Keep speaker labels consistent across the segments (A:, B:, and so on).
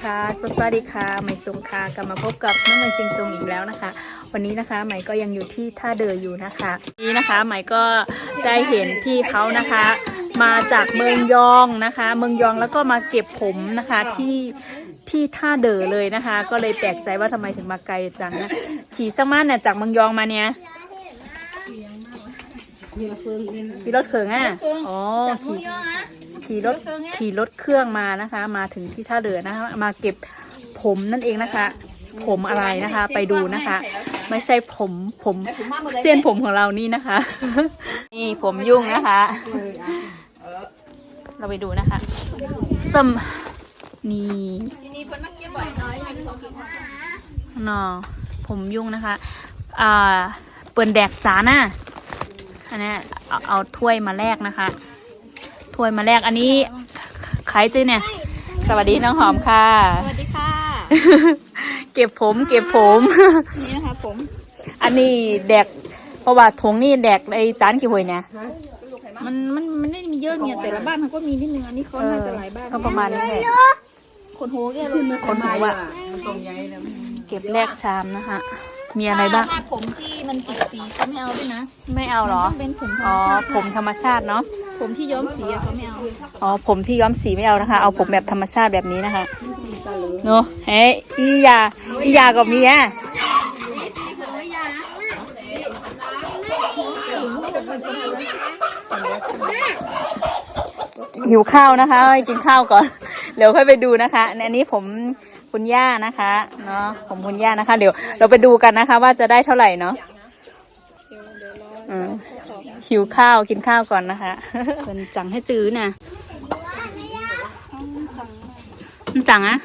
A: วัสดีค่ะ สวัสดีค่ะใหม่สงค่ะกลับมาพบกับน้องใหม่ชิงตรงอีกแล้วนะคะ วันนี้นะคะใหม่ก็ยังอยู่ที่ท่าเรืออยู่นะคะ นี้นะคะใหม่ก็ได้เห็นพี่เขานะคะ มาจากเมืองยองนะคะ เมืองยองแล้วก็มาเก็บผมนะคะที่ที่ท่าเดือเลยนะคะ ก็เลยแปลกใจว่าทำไมถึงมาไกลจังนะขี่สักมานเนี่ยจากเมืองยองมาเนี่ยขี่รถเขิงอะอ๋อขี่ ขี่รถขี่รถเครื่องมานะคะ มาถึงที่ท่าเรือนะคะมาเก็บผมนั่นเองนะคะ ผมอะไรนะคะ ไปดูนะคะ ไม่ใช่ผมผมเส้นผมของเรานี่นะคะ นี่ผมยุ่งนะคะ เราไปดูนะคะสมนี่นอผมยุ่งนะคะอ่าเปิ่นแดกจาน่ะอันนี้เอาถ้วยมาแลกนะคะ ถ้วยมาแลกอันนี้ขายจื้อเนี่ย สวัสดีน้องหอมค่ะ
B: สวัสดีค่ะ
A: เก็บผม เก็บผม
B: นี่นะคะผม
A: อันนี้แดกเพราะว่าถุงนี่แดกไอ้จานกี่หวยเนี่ย
B: มันมันมันไม่ได้มีเยอะเนี่ยแต่ละบ้านเขาก็มีนิดนึงอันนี้เขาน่าจะหลายบ้าน
A: ก็ประมาณนี้แหละ
B: คนโหแกเลย
A: คนหัวอะเก็บแลกชามนะคะ มีอะไรบ้าง
B: ถ้าผมที่มันติดสีเขาไม่เอาด้วยนะ
A: ไม่เอาเหรอ
B: มันต้องเป็นผมธร
A: อ๋อ
B: รมชาติ
A: ผมธรรมชาติเนาะ
B: ผมที่ย้อมสีอะเขาไม่เอา
A: อ๋อ ผมที่ย้อมสีไม่เอานะคะ เอาผมแบบธรรมชาติแบบนี้นะคะ เนาะเฮ้ยอียาอียากับเมียหิวข้าวนะคะไปกินข้าวก่อน เดี๋ยวค่อยไปดูนะคะ อันนี้ผม คุณย่านะคะเนาะผมคุณย่านะคะ เดี๋ยวเราไปดูกันนะคะ ว่าจะได้เท่าไหร่เนาะอืมหิวข้าวกินข้าวก่อนนะคะเป็นจังให้จื้อน่ะมันจังอะ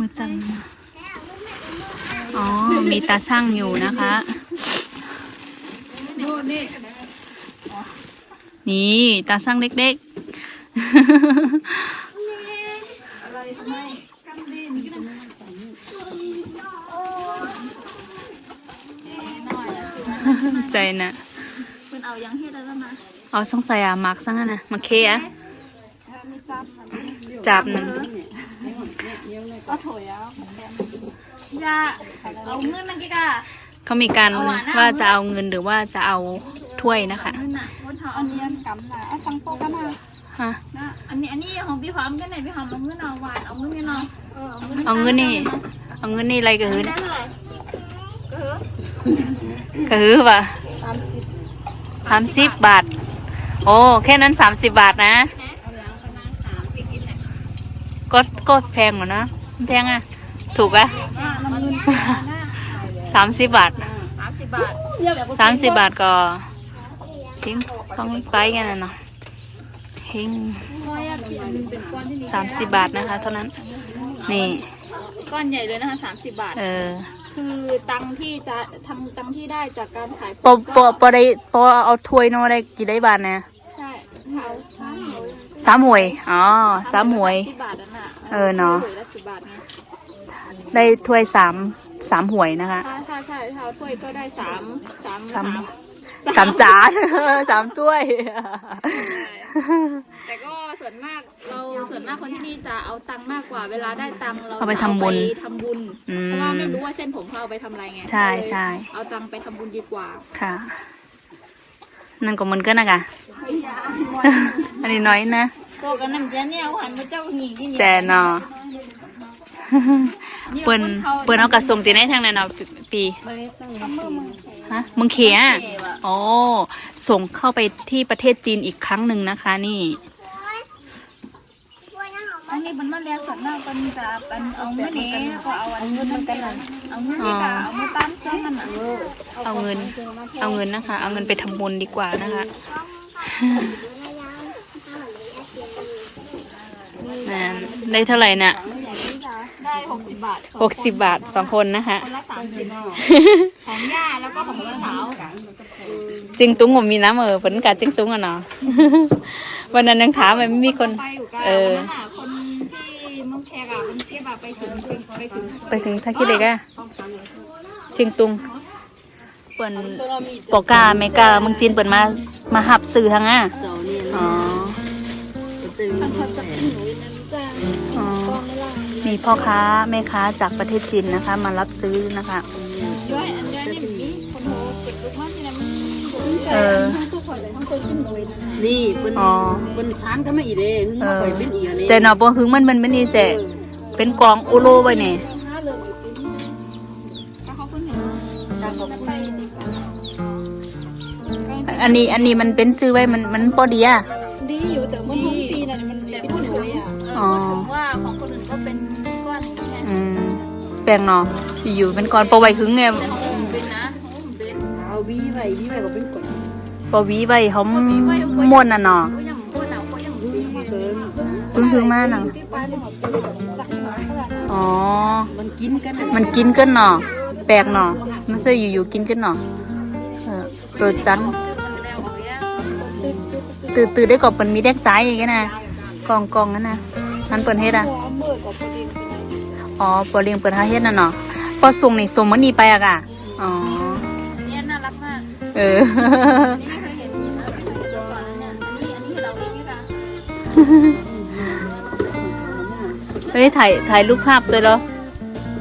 A: มือจัง อ๋อ มีตาช่างอยู่นะคะ นี่ ตาช่างเล็กๆ ใจนะ
B: คุณเอายังเฮ็ดแล้วนะ
A: เอาสงสัยอะมักซังอะนะมาเคอะจับหนึ่ง
B: ก็ถอยเอายาเอาเงินนั่นกี่กะ
A: เขามีการว่าจะเอาเงินหรือว่าจะเอาถ้วยนะคะ
B: เงินน่ะคนเขาเอาเนียนกำน่ะเอาจังโปกันน่ะ
A: ฮะ
B: นะอันนี้อันนี้ของพี่หอมกันไหนพี่หอมเอาเงินเอาหวานเอาเงินกันเนาะเออเอาเงิน
A: เอาเงินนี่เอาเงินนี่อะไรกันหืน
B: ได้เท่าไหร่ก็เหรอ
A: ก็หือป่ะ
B: สามสิบ
A: สามสิบบาท โอ้ แค่นั้นสามสิบบาทนะ
B: เอาแล้วก็นั่งถามพี่กินเนี่ย
A: ก็ก็แพงเหมือนนะไม่แพงอะถูกอะ
B: อ่าน้ำเงินหน้า
A: สามสิบบาท
B: สามสิบบาท
A: สามสิบบาทก็ทิ้งสองไปกันนะเนาะทิ้ง
B: ร้อยอะเป็นก้อนที่นี่
A: สามสิบบาทนะคะ เท่านั้น นี่
B: ก้อนใหญ่เลยนะคะสามสิบบาท
A: เออ
B: คือตังค์ที่จะทำตังค์ที่ได้จากการขาย
A: ปอปอปอได้ปอเอาถ้วยโน้ได้กี่ได้บาทนะ
B: ใช่เอาสามร้อย
A: สามหวยอ๋อสามหวย
B: สิบบาทนั่นน่ะ
A: เออเนาะ
B: ถ้วยละสิบบาทไง
A: ได้ถ้วยสามสามหวยนะคะ
B: ถ้าถ้าใช่ถ้าถ้วยก็ได้สามสาม
A: สาม สามจาน สามถ้วย
B: แต่ก็ส่ วนมากเราส่วนมากคนที่นี่จะเอาตังค์มากกว่า เวลาได้ตังค์เรา
A: เอาไปทำบุญ
B: จะเอาไปทำบุญ
A: อืม
B: เพราะว่าไม่รู้ว่าเส้นผมเขาเอาไปทำอะไรไง
A: ใช่
B: ก็เลย
A: ใช่
B: เอาตังค์ไปทำบุญดีกว่า
A: ค่ะ นั่นก็เหมันก็นะกะ อันนี้น้อยนะ
B: ตัวกันน้ำเจ้าเนี่ยหันมาเจ้าหญิงที่นี่
A: แต่เนาะเปิ้นเปิ้นเอากระส่งตีในทางไหนเนาะปีปีฮะเมึงเขียอ๋อส่งเข้าไปที่ประเทศจีนอีกครั้งหนึ่งนะคะ นี่
B: อั นนี้มันมาเรียนส่วนมากมันจะเป็นเอาเงินนี้ก็เอาอันเงินมันกันน่ะเอาเงินนี่ก็เอามาตามจ้องมันน่ะ
A: เอาเงิน เอาเงินนะคะ เอาเงินไปทำบุญดีกว่านะคะนั่นได้เท่าไหร่น่ะ
B: ได้หกสิบบาท
A: หกสิบบาทสองคนนะคะ
B: คนละสามสิบของย่าแล้วก็ของพี่สาว
A: จิงตุ้งผมมีน้ำเออเป็นการจิงตุ้งอะเนาะวันนั้นยังถามมันไม่มีคน
B: ไปอยู่กัน
A: เออ
B: ไปถึง
A: ท่าขี้เหล็กอะเชียงตุงเปิ่นปอกาเมกาเมืองจีนเปิ่นมามาหับสื่อทางอะอ๋อมีพ่อค้าแม่ค้าจากประเทศจีนนะคะ มารับซื้อนะคะ
B: ย้ออนี่เก็บลูกมาที่นั่นมัน
A: เออ
C: นี่เปิ้น
A: อ๋อ
C: เปิ้นชานก็ไม่อีเด้เป็นอีอันนี้
A: เจนอบ่หึงมันมันไม่นี่เส เป็นกองอุโลไว้นี่
B: ก็เขาเพิ่งเห็นมันไปดีกว่า
A: อันนี้อันนี้มันเป็นชื่อไว้มันมันพอดีอะ
B: ดีอยู่แต่มันของปีน่ะมันแต่พูดถึงเออพูดถึงว่าของคนอื่นก็เป็นก้อนอย่างเงี้ย
A: อืมแปลงเนาะอยู่ๆเป็นกองปอไว้หึงไง
B: แต่ของผมเป็นนะของผมเป็น
C: เอาวีไว้วีไว้ก็เป็นกด
A: ปอหวีไว้เขาม่วนน่ะเนาะ
B: ก็ยังพูดหนาวก็ยัง
C: วีมาเกิน
A: หึงหึงมากเนาะ
B: พี่ป้าเนี่ยจักหมาขนาดนั้น
A: อ๋อ
C: มันกินกันน่ะ
A: มันกินกันเนาะแปลกเนาะไม่ใช่อยู่ๆกินกันเนาะเออโปรดจังตื่นตื่นได้กอบมันมีแดกใจอย่างเงี้ยนะกองกองนั่นนะมันเปิดเฮ็ดอะ
B: หัวเมื่อกับประเด็นเป็นไง
A: อ๋อปอเลียงเปิดหาเฮ็ดน่ะเนาะพอส่งนี่ส่งมันนี่ไปอะกะอ๋อ
B: เนี่ยน่ารักมาก
A: เออ
B: อันนี้ไม่เคยเห็นนะไม่เคยเห็นมาก่อนแล้วเนี่ยอันนี้อันนี้คือเราเองนี่ค่ะ
A: เฮ้ยถ่ายถ่ายรูปภาพด้วยเหรอ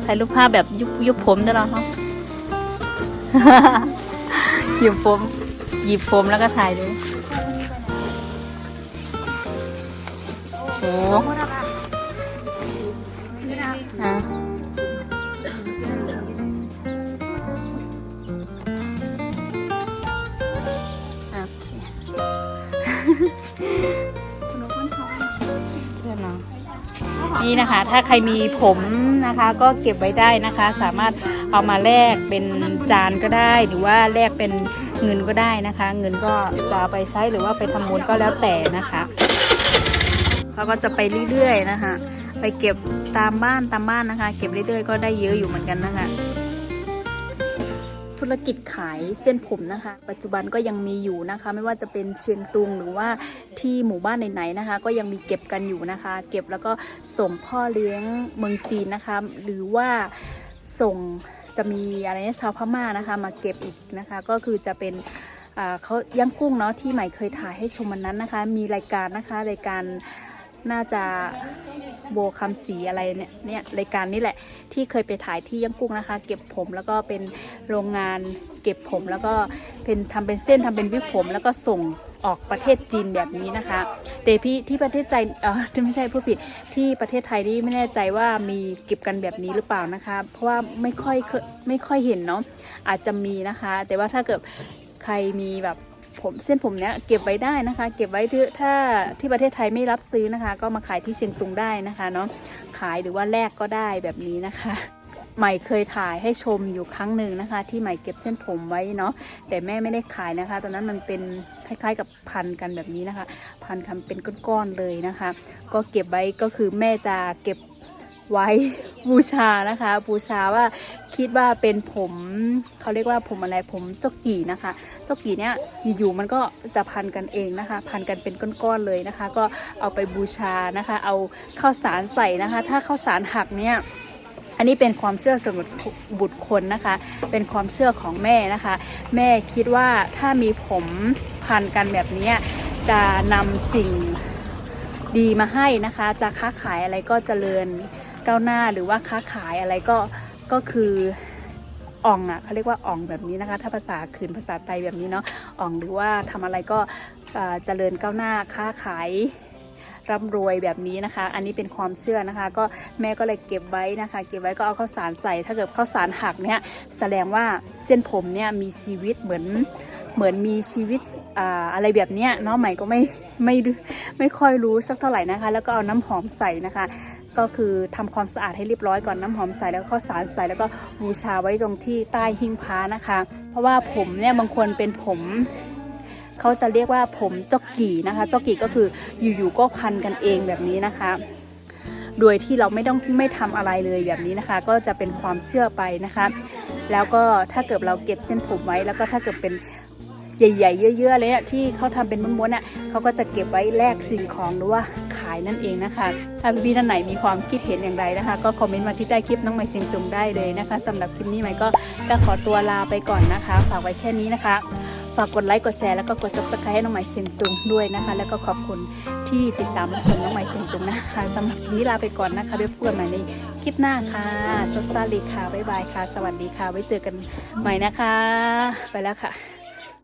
A: ถ่ายรูปภาพแบบยุบยุบผมด้วยเหรอครับหยิบผมหยิบผมแล้วก็ถ่ายเลยโอ้
B: โคตรรักนี่นะ
A: อะโอเค นี่นะคะ ถ้าใครมีผมนะคะ ก็เก็บไว้ได้นะคะ สามารถเอามาแลกเป็นจานก็ได้ หรือว่าแลกเป็นเงินก็ได้นะคะ เงินก็จะเอาไปใช้หรือว่าไปทำบุญก็แล้วแต่นะคะเขาก็จะไปเรื่อยๆนะคะ ไปเก็บตามบ้านตามบ้านนะคะ เก็บเรื่อยๆก็ได้เยอะอยู่เหมือนกันนะคะ ธุรกิจขายเส้นผมนะคะ ปัจจุบันก็ยังมีอยู่นะคะ ไม่ว่าจะเป็นเชียงตุงหรือว่าที่หมู่บ้านไหนๆนะคะ ก็ยังมีเก็บกันอยู่นะคะ เก็บแล้วก็ส่งพ่อเลี้ยงเมืองจีนนะคะ หรือว่าส่งจะมีอะไรนะชาวพม่านะคะ มาเก็บอีกนะคะ ก็คือจะเป็นเขาย่างกุ้งเนาะที่ใหม่เคยถ่ายให้ชมวันนั้นนะคะ มีรายการนะคะรายการน่าจะ โบคำสีอะไรเนี่ยเนี่ยรายการนี้แหละ ที่เคยไปถ่ายที่ย่างกุ้งนะคะ เก็บผมแล้วก็เป็นโรงงานเก็บผมแล้วก็เป็นทำเป็นเส้นทำเป็นวิกผม แล้วก็ส่งออกประเทศจีนแบบนี้นะคะแต่พี่ที่ประเทศใจเออไม่ใช่ผู้ผิดที่ประเทศไทยนี่ไม่แน่ใจว่ามีเก็บกันแบบนี้หรือเปล่านะคะ เพราะว่าไม่ค่อยไม่ค่อยเห็นเนาะอาจจะมีนะคะ แต่ว่าถ้าเกิดใครมีแบบ ผมเส้นผมเนี้ยเก็บไว้ได้นะคะ เก็บไว้ถ้าที่ประเทศไทยไม่รับซื้อนะคะ ก็มาขายที่เชียงตุงได้นะคะเนาะขายหรือว่าแลกก็ได้แบบนี้นะคะใหม่เคยถ่ายให้ชมอยู่ครั้งหนึ่งนะคะ ที่ใหม่เก็บเส้นผมไว้เนาะแต่แม่ไม่ได้ขายนะคะ ตอนนั้นมันเป็นคล้ายๆกับพันกันแบบนี้นะคะ พันคำเป็นก้อนๆเลยนะคะ ก็เก็บไว้ก็คือแม่จะเก็บ ไว้บูชานะคะ บูชาว่าคิดว่าเป็นผมเขาเรียกว่าผมอะไรผมเจ้ากี่นะคะเจ้ากี่เนี้ยอยู่ๆมันก็จะพันกันเองนะคะ พันกันเป็นก้อนๆเลยนะคะ ก็เอาไปบูชานะคะ เอาข้าวสารใส่นะคะ ถ้าข้าวสารหักเนี่ยอันนี้เป็นความเชื่อส่วนบุคคลนะคะ เป็นความเชื่อของแม่นะคะ แม่คิดว่าถ้ามีผมพันกันแบบนี้จะนำสิ่งดีมาให้นะคะ จะค้าขายอะไรก็เจริญ ก้าวหน้าหรือว่าค้าขายอะไรก็ก็คืออ่องอะเขาเรียกว่าอ่องแบบนี้นะคะ ถ้าภาษาคืนภาษาไทยแบบนี้เนาะอ่องหรือว่าทำอะไรก็เจริญก้าวหน้าค้าขายร่ำรวยแบบนี้นะคะ อันนี้เป็นความเชื่อนะคะ ก็แม่ก็เลยเก็บไว้นะคะ เก็บไว้ก็เอาข้าวสารใส่ ถ้าเกิดข้าวสารหักเนี่ยแสดงว่าเส้นผมเนี่ยมีชีวิตเหมือนเหมือนมีชีวิตออะไรแบบเนี้ยเนาะใหม่ก็ไม่ไม่ไม่ค่อยรู้สักเท่าไหร่นะคะ แล้วก็เอาน้ำหอมใส่นะคะ ก็คือทำความสะอาดให้เรียบร้อยก่อนน้ำหอมใส่แล้วก็ข้าวสารใส่แล้วก็บูชาไว้ตรงที่ใต้หิ้งพระนะคะ เพราะว่าผมเนี่ยบางคนเป็นผมเขาจะเรียกว่าผมจอกกี่นะคะจอกกี่ก็คืออยู่ๆก็พันกันเองแบบนี้นะคะ โดยที่เราไม่ต้องไม่ทำอะไรเลยแบบนี้นะคะ ก็จะเป็นความเชื่อไปนะคะ แล้วก็ถ้าเกิดเราเก็บเส้นผมไว้แล้วก็ถ้าเกิดเป็นใหญ่ๆเยอะๆเลยอะที่เขาทำเป็นม้วนๆอะเขาก็จะเก็บไว้แลกสิ่งของหรือว่าายนั่นเองนะคะ ถ้าพี่ท่านไหนมีความคิดเห็นอย่างไรนะคะ ก็คอมเมนต์มาที่ใต้คลิปน้องไมเซิงตุงได้เลยนะคะสำหรับคลิปนี้ไมค์ก็จะขอตัวลาไปก่อนนะคะ ฝากไว้แค่นี้นะคะ ฝากกดไลค์กดแชร์แล้วก็กด subscribe ให้น้องใหม่เสียงตุงด้วยนะคะ แล้วก็ขอบคุณที่ติดตามรับชมน้องใหม่เสียงตุงนะคะสำหรับวันนี้ลาไปก่อนนะคะไว้พบกันใหม่ในคลิปหน้าค่ะสวัสดีค่ะบ๊ายบายค่ะ สวัสดีค่ะ ไว้เจอกันใหม่นะคะ ไปแล้วค่ะ